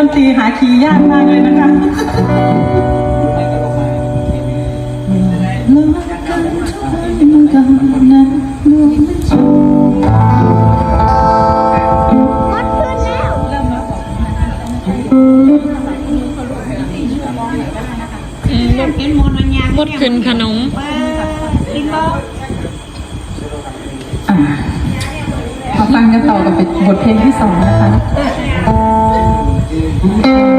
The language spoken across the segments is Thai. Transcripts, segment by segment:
ดนตรีหาคีย์ยากมากเลยนะคะมดขึ้นขนมมาฟังกันต่อกับเป็นบทเพลงที่สองนะคะ Yeah.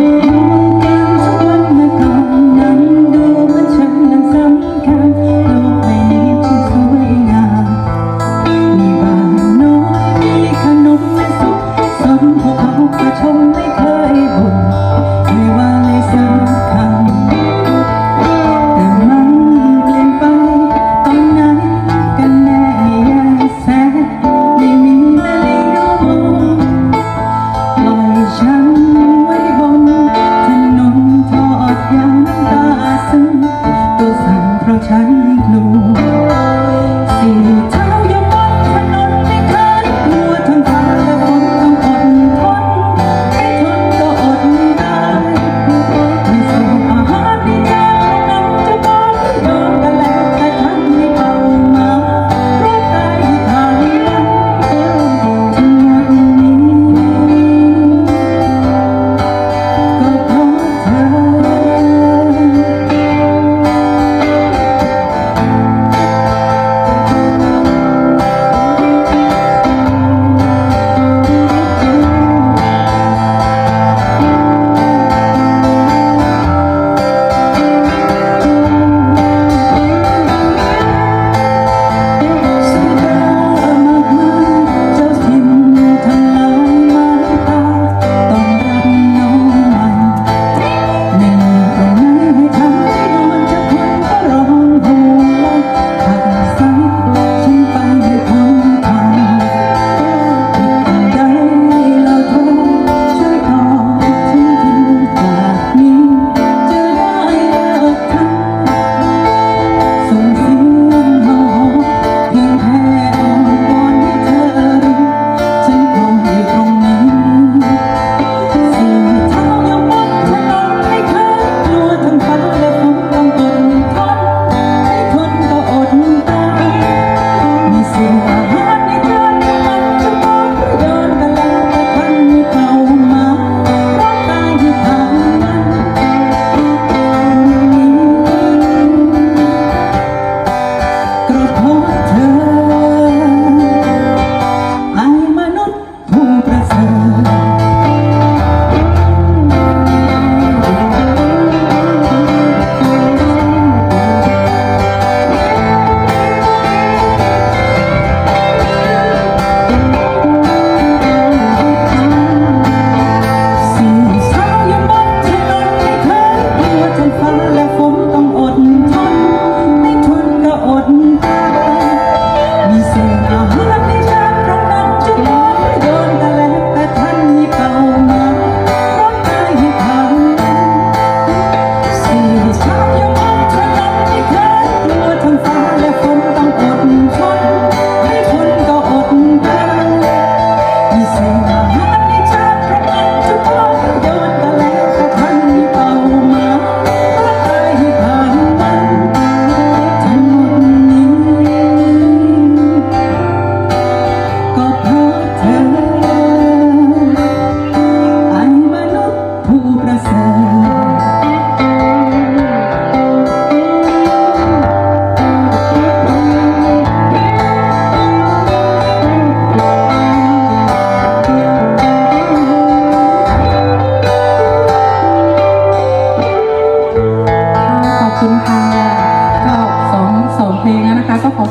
you.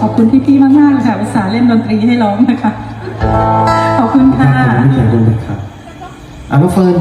ขอบคุณพี่ๆมากๆค่ะภาษาเล่นดนตรีให้ร้องนะคะ ขอบคุณค่ะขอบคุณพี่แขกด้วยนครับอะน้เฟิร์น